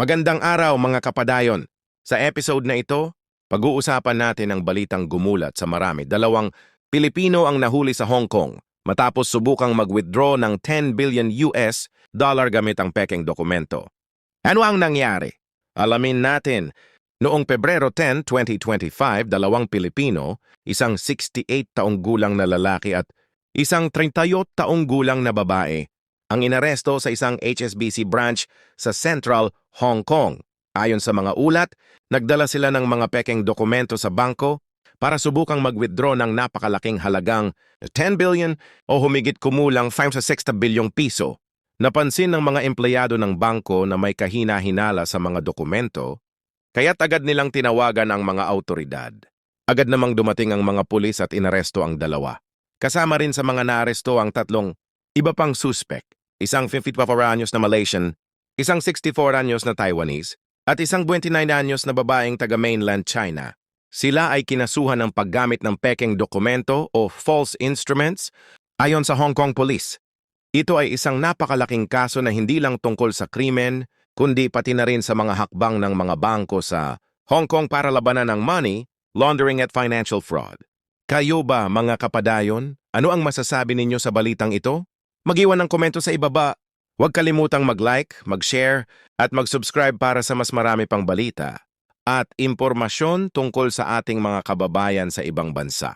Magandang araw mga kapadayon. Sa episode na ito, pag-uusapan natin ang balitang gumulat sa marami. Dalawang Pilipino ang nahuli sa Hong Kong matapos subukang mag-withdraw ng 10 billion US dollar gamit ang pekeng dokumento. Ano ang nangyari? Alamin natin. Noong Pebrero 10, 2025, dalawang Pilipino, isang 68 taong gulang na lalaki at isang 30 taong gulang na babae, ang inaresto sa isang HSBC branch sa Central Hong Kong. Ayon sa mga ulat, nagdala sila ng mga pekeng dokumento sa bangko para subukang mag-withdraw ng napakalaking halagang 10 billion o humigit kumulang 5 sa 60 bilyong piso. Napansin ng mga empleyado ng bangko na may kahina-hinala sa mga dokumento, kaya't agad nilang tinawagan ang mga autoridad. Agad namang dumating ang mga pulis at inaresto ang dalawa. Kasama rin sa mga naaresto ang tatlong iba pang suspect, isang 54 anyos na Malaysian, isang 64 anyos na Taiwanese, at isang 29 anyos na babaeng taga mainland China. Sila ay kinasuhan ng paggamit ng pekeng dokumento o false instruments ayon sa Hong Kong Police. Ito ay isang napakalaking kaso na hindi lang tungkol sa krimen, kundi pati na rin sa mga hakbang ng mga bangko sa Hong Kong para labanan ng money, laundering at financial fraud. Kayo ba, mga kapadayon? Ano ang masasabi ninyo sa balitang ito? Mag-iwan ng komento sa ibaba. Huwag kalimutang mag-like, mag-share, at mag-subscribe para sa mas marami pang balita at impormasyon tungkol sa ating mga kababayan sa ibang bansa.